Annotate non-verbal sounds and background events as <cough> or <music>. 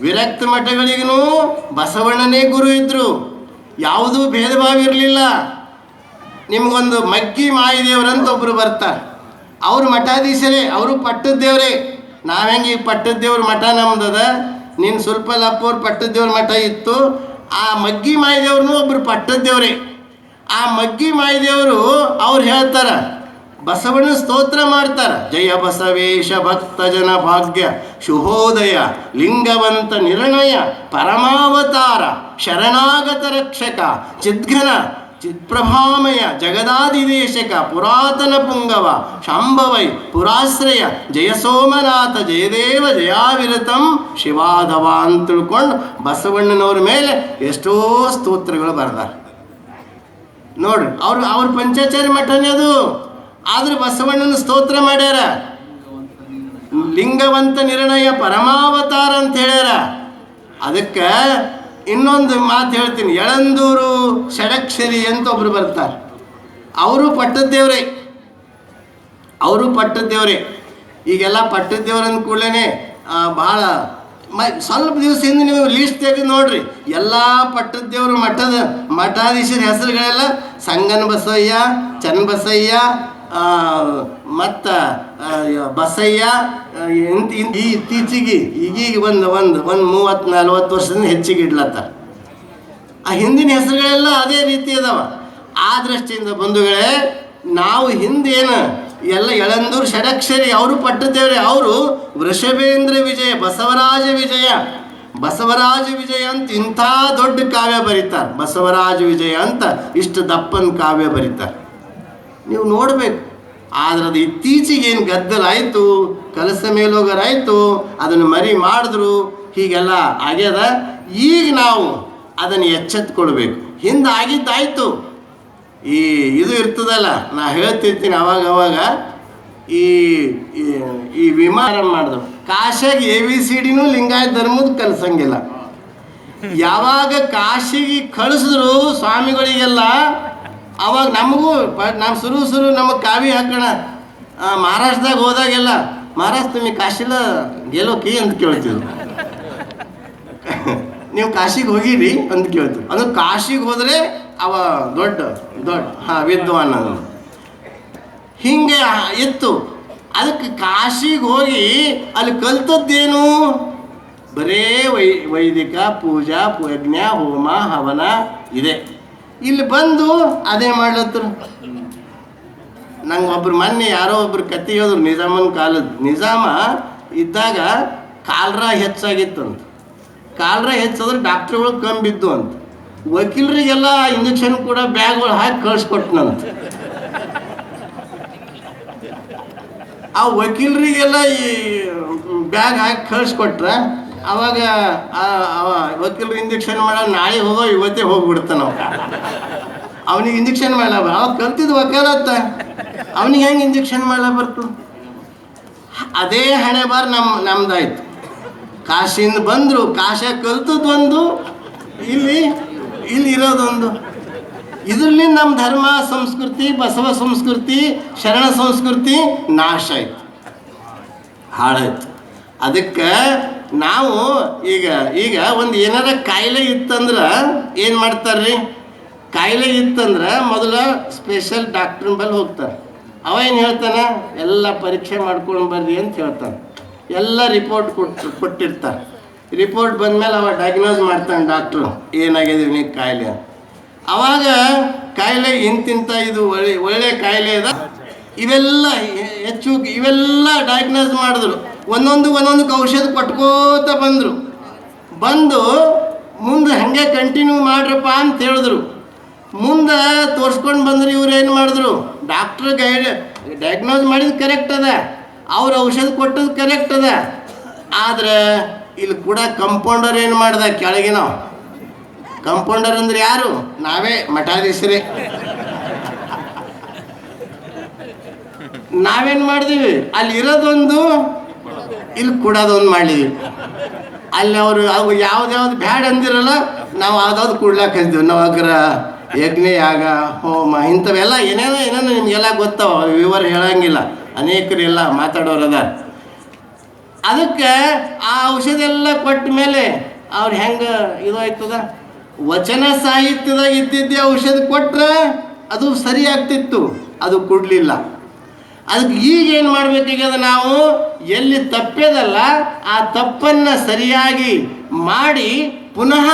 ವಿರಕ್ತ ಮಠಗಳಿಗೂ ಬಸವಣ್ಣನೇ ಗುರು ಇದ್ರು. ಯಾವುದೂ ಭೇದ ಭಾವ ಇರಲಿಲ್ಲ ನಿಮಗೊಂದು ಮಗ್ಗಿ ಮಾಯಿದೇವ್ರಂತ ಒಬ್ರು ಬರ್ತಾರೆ. ಅವರು ಮಠಾಧೀಶರೇ, ಅವರು ಪಟ್ಟದ ದೇವರೇ ನಾವು ಈ ಈಗ ಪಟ್ಟದ ದೇವ್ರ ಮಠ ನಮ್ದದ? ನೀನು ಸ್ವಲ್ಪ ಲಪ್ಪವ್ರ ಪಟ್ಟದ ದೇವ್ರ ಮಠ ಇತ್ತು. ಆ ಮಗ್ಗಿ ಮಾಯಿದೇವ್ರನ್ನೂ ಒಬ್ರು ಪಟ್ಟದ ದೇವ್ರೇ ಆ ಮಗ್ಗಿ ಮಾಯಿದೇವರು ಅವ್ರು ಹೇಳ್ತಾರ ಬಸವಣ್ಣ ಸ್ತೋತ್ರ ಮಾಡ್ತಾರ. ಜಯ ಬಸವೇಶ ಭಕ್ತ ಜನ ಭಾಗ್ಯ, ಶುಭೋದಯ, ಲಿಂಗವಂತ ನಿರ್ಣಯ, ಪರಮಾವತಾರ, ಶರಣಾಗತ ರಕ್ಷಕ ಚಿದ್ಘನ ಚಿತ್ಪ್ರಭಾಮಯ ಜಗದಾದಿದೇಶಕ ಪುರಾತನ ಪುಂಗವ, ಶಾಂಭವೈ, ಪುರಾಶ್ರಯ, ಜಯ ಸೋಮನಾಥ, ಜಯದೇವ, ಜಯಾವಿರತಂ ಶಿವಾಧವ ಅಂತ ತಿಳ್ಕೊಂಡು ಬಸವಣ್ಣನವ್ರ ಮೇಲೆ ಎಷ್ಟೋ ಸ್ತೋತ್ರಗಳು ಬರ್ದಾರ. ನೋಡ್ರಿ, ಅವ್ರು, ಅವ್ರ ಪಂಚಾಚಾರ್ಯ ಮಠನೇ ಅದು. ಆದ್ರೆ ಬಸವಣ್ಣನ ಸ್ತೋತ್ರ ಮಾಡ್ಯಾರ? ಲಿಂಗವಂತ ನಿರ್ಣಯ ಪರಮಾವತಾರ ಅಂತ ಹೇಳ್ಯಾರ. ಅದಕ್ಕೆ ಇನ್ನೊಂದು ಮಾತು ಹೇಳ್ತೀನಿ. ಎಳಂದೂರು ಷಡಕ್ಷರಿ ಅಂತ ಒಬ್ರು ಬರ್ತಾರೆ. ಅವರು ಪಟ್ಟದ್ದೇವ್ರೆ ಅವರು ಪಟ್ಟದ್ದೇವ್ರೆ ಈಗೆಲ್ಲ ಪಟ್ಟದ್ದೇವ್ರ ಅಂದ ಕೂಡಲೇ ಭಾಳ ಮ, ಸ್ವಲ್ಪ ದಿವಸದಿಂದ ನೀವು ಲೀಸ್ಟ್ ತೆಗೆದು ನೋಡ್ರಿ. ಎಲ್ಲ ಪಟ್ಟದ್ದೇವ್ರ ಮಠದ ಮಠಾಧೀಶರ ಹೆಸರುಗಳೆಲ್ಲ, ಸಂಗನ ಬಸಯ್ಯ ಚನ್ನಬಸಯ್ಯ ಮತ್ತು ಬಸಯ್ಯ ಇಂತ್- ಈ ಇತ್ತೀಚಿಗೆ, ಈಗೀಗ ಒಂದು ಒಂದು ಒಂದು ಮೂವತ್ತು, ನಲ್ವತ್ತು ವರ್ಷದಿಂದ ಹೆಚ್ಚಿಗೆ ಇಡ್ಲತ್ತ. ಆ ಹಿಂದಿನ ಹೆಸರುಗಳೆಲ್ಲ ಅದೇ ರೀತಿ ಅದಾವ. ಆ ದೃಷ್ಟಿಯಿಂದ ಬಂಧುಗಳೇ, ನಾವು ಹಿಂದೇನು ಎಲ್ಲ ಎಳಂದೂರು ಷಡಕ್ಷರಿ ಅವರು ಪಟ್ಟದೇವ್ರೆ ಅವರು ವೃಷಭೇಂದ್ರ ವಿಜಯ, ಬಸವರಾಜ ವಿಜಯ. ಬಸವರಾಜ ವಿಜಯ ಅಂತ ಇಂಥ ದೊಡ್ಡ ಕಾವ್ಯ ಬರೀತಾರೆ. ಬಸವರಾಜ ವಿಜಯ ಅಂತ ಇಷ್ಟು ದಪ್ಪನ ಕಾವ್ಯ ಬರೀತಾರೆ. ನೀವು ನೋಡಬೇಕು. ಆದ್ರೆ ಅದು ಇತ್ತೀಚೆಗೆ ಏನು ಗದ್ದಲಾಯಿತು, ಕಲಸ ಮೇಲೋಗರಾಯಿತು, ಅದನ್ನು ಮರಿ ಮಾಡಿದ್ರು, ಹೀಗೆಲ್ಲ ಆಗ್ಯದ. ಈಗ ನಾವು ಅದನ್ನು ಎಚ್ಚೆತ್ಕೊಳ್ಬೇಕು. ಹಿಂದೆ ಆಗಿದ್ದಾಯ್ತು. ಈ ಇದು ಇರ್ತದಲ್ಲ, ನಾ ಹೇಳ್ತಿರ್ತೀನಿ ಅವಾಗ ಅವಾಗ. ಈ, ಈ- ಈ ವಿಮಾನ ಮಾಡಿದ್ರು. ಕಾಶಿಗೆ ಎ ವಿ ಸಿ ಡಿನೂ ಲಿಂಗಾಯತ ಧರ್ಮದ ಕಲಿಸಂಗಿಲ್ಲ. ಯಾವಾಗ ಕಾಶಿಗೆ ಕಳಿಸಿದ್ರು ಸ್ವಾಮಿಗಳಿಗೆಲ್ಲ ಅವಾಗ ನಮಗೂ ನಾವು ಸುರು ಸುರು ನಮಗೆ ಕಾವಿ ಹಾಕೋಣ. ಮಹಾರಾಷ್ಟ್ರದಾಗ ಹೋದಾಗೆಲ್ಲ, ಮಹಾರಾಷ್ಟ್ರ ನಿಮಗೆ ಕಾಶಿಲ ಗೆಲ್ಲೋಕಿ ಅಂತ ಕೇಳ್ತೀವಿ <laughs> ನೀವು ಕಾಶಿಗೆ ಹೋಗಿರಿ ಅಂತ ಕೇಳ್ತೀವಿ ಅದು ಕಾಶಿಗೆ ಹೋದರೆ ಅವ ದೊಡ್ಡ ದೊಡ್ಡ, ಹಾಂ, ವಿದ್ವಾನ್ ಹಿಂಗೆ ಇತ್ತು. ಅದಕ್ಕೆ ಕಾಶಿಗೆ ಹೋಗಿ ಅಲ್ಲಿ ಕಲ್ತದ್ದೇನು? ಬರೇ ವೈ, ವೈದಿಕ, ಪೂಜಾ ಯಜ್ಞ ಹೋಮ, ಹವನ ಇದೆ. ಇಲ್ಲಿ ಬಂದು ಅದೇ ಮಾಡ್ಲತ್ತರು ನಂಗೆ ಒಬ್ರು ಮೊನ್ನೆ ಯಾರೋ ಒಬ್ರು ಕತ್ತಿ ಹೇಳಿದ್ರು, ನಿಜಾಮನ ಕಾಲದ. ನಿಜಾಮ ಇದ್ದಾಗ ಕಾಲ್ರ ಹೆಚ್ಚಾಗಿತ್ತಂತ. ಕಾಲ್ರ ಹೆಚ್ಚಾದ್ರೆ ಡಾಕ್ಟ್ರುಗಳು ಕಮ್ಮಿ ಬಿದ್ದು ಅಂತ. ವಕೀಲರಿಗೆಲ್ಲ ಇಂಜೆಕ್ಷನ್ ಕೂಡ ಬ್ಯಾಗ್ಗಳು ಹಾಕಿ ಕಳಿಸ್ಕೊಟ್ನಂತ. ಆ ವಕೀಲರಿಗೆಲ್ಲ ಈ ಬ್ಯಾಗ್ ಹಾಕಿ ಕಳಿಸ್ಕೊಟ್ರ. ಅವಾಗ ವಕೀಲರು ಇಂಜೆಕ್ಷನ್ ಮಾಡೋ ನಾಳೆ ಹೋಗೋ, ಇವತ್ತೇ ಹೋಗ್ಬಿಡ್ತಾನ ಅವ ಅವನಿಗೆ ಇಂಜೆಕ್ಷನ್ ಮಾಡ ಅವ ಕಲ್ತಿದ್ದು ವಕಾಲತ್ತ ಅವನಿಗೆ ಹೆಂಗೆ ಇಂಜೆಕ್ಷನ್ ಮಾಡ ಬರ್ತು? ಅದೇ ಹಣೆ ಬಾರ್ ನಮ್ಮ ನಮ್ದಾಯ್ತು. ಕಾಶಿಂದ ಬಂದರು, ಕಾಶ ಕಲ್ತದ್ದು ಒಂದು, ಇಲ್ಲಿ ಇಲ್ಲಿ ಇರೋದೊಂದು. ಇದರಲ್ಲಿ ನಮ್ಮ ಧರ್ಮ, ಸಂಸ್ಕೃತಿ, ಬಸವ ಸಂಸ್ಕೃತಿ, ಶರಣ ಸಂಸ್ಕೃತಿ ನಾಶ ಆಯ್ತು. ಹಾಳಾಯ್ತು. ಅದಕ್ಕೆ ನಾವು ಈಗ ಈಗ ಒಂದು ಏನಾರ ಕಾಯಿಲೆ ಇತ್ತಂದ್ರೆ ಏನು ಮಾಡ್ತಾರ್ರಿ? ಕಾಯಿಲೆ ಇತ್ತಂದ್ರೆ ಮೊದಲ ಸ್ಪೆಷಲ್ ಡಾಕ್ಟರ್ ಬಳಿ ಹೋಗ್ತಾರೆ. ಅವ ಏನು ಹೇಳ್ತಾನೆ? ಎಲ್ಲ ಪರೀಕ್ಷೆ ಮಾಡ್ಕೊಂಡು ಬರ್ರಿ ಅಂತ ಹೇಳ್ತಾನೆ. ಎಲ್ಲ ರಿಪೋರ್ಟ್ ಕೊಟ್ಟು ಕೊಟ್ಟಿರ್ತಾರೆ ರಿಪೋರ್ಟ್ ಬಂದಮೇಲೆ ಅವ ಡಯಾಗ್ನೋಸ್ ಮಾಡ್ತಾನೆ ಡಾಕ್ಟ್ರು ಏನಾಗಿದೆ ಇವನಿಗೆ ಕಾಯಿಲೆ ಅವಾಗ ಕಾಯಿಲೆ ಇಂತಿಂತ ಇದು ಒಳ್ಳೆ ಒಳ್ಳೆ ಕಾಯಿಲೆ ಇದೆ ಇವೆಲ್ಲ ಹೆಚ್ಚು, ಇವೆಲ್ಲ ಡಯಾಗ್ನೋಸ್ ಮಾಡಿದ್ರು. ಒಂದೊಂದು ಒಂದೊಂದು ಔಷಧ ಕೊಟ್ಕೋತ ಬಂದರು. ಬಂದು ಮುಂದೆ ಹಾಗೆ ಕಂಟಿನ್ಯೂ ಮಾಡ್ರಪ್ಪ ಅಂತ ಹೇಳಿದ್ರು. ಮುಂದೆ ತೋರಿಸ್ಕೊಂಡು ಬಂದ್ರೆ ಇವ್ರು ಏನು ಮಾಡಿದ್ರು? ಡಾಕ್ಟ್ರ್ ಗೈಡ್ ಡಯಾಗ್ನೋಸ್ ಮಾಡಿದ್ದು ಕರೆಕ್ಟ್ ಅದ. ಅವ್ರ ಔಷಧ ಕೊಟ್ಟದ್ದು ಕರೆಕ್ಟ್ ಅದ. ಆದರೆ ಇಲ್ಲಿ ಕೂಡ ಕಂಪೌಂಡರ್ ಏನು ಮಾಡ್ದೆ ಕೆಳಗೆ ನಾವು? ಕಂಪೌಂಡರ್ ಅಂದ್ರೆ ಯಾರು? ನಾವೇ, ಮಠಾಧೀಶರೇ. ನಾವೇನ್ ಮಾಡಿದೀವಿ? ಅಲ್ಲಿ ಇರೋದೊಂದು ಇಲ್ಲಿ ಕೊಡೋದೊಂದು ಮಾಡಿದೀವಿ ಅಲ್ಲಿ ಅವರು ಅವು ಯಾವ್ದು ಯಾವ್ದು ಬ್ಯಾಡ್ ಅಂದಿರಲ್ಲ, ನಾವು ಅದಾವ್ದು ಕೊಡ್ಲಾಕ ನಾವು ಅಗ್ರ ಯಜ್ಞ, ಯಾಗ, ಹೋಮ, ಇಂಥವೆಲ್ಲ ಏನೇನೋ ಏನೇನೋ ನಿಮಗೆಲ್ಲ ಗೊತ್ತಾವ, ವಿವರ ಹೇಳಂಗಿಲ್ಲ. ಅನೇಕರೆಲ್ಲ ಮಾತಾಡೋರು ಅದ ಅದಕ್ಕೆ ಆ ಔಷಧ ಎಲ್ಲ ಕೊಟ್ಟ ಮೇಲೆ ಅವ್ರು ಹೆಂಗೆ ಇದು ಆಯ್ತದ ವಚನ ಸಾಹಿತ್ಯದಾಗ ಇದ್ದಿದ್ದೆ ಔಷಧ ಕೊಟ್ರೆ ಅದು ಸರಿ ಆಗ್ತಿತ್ತು, ಅದು ಕೊಡಲಿಲ್ಲ. ಅದಕ್ಕೆ ಈಗ ಏನು ಮಾಡಬೇಕಾಗ್ಯದ ನಾವು? ಎಲ್ಲಿ ತಪ್ಪೇದಲ್ಲ, ಆ ತಪ್ಪನ್ನು ಸರಿಯಾಗಿ ಮಾಡಿ ಪುನಃ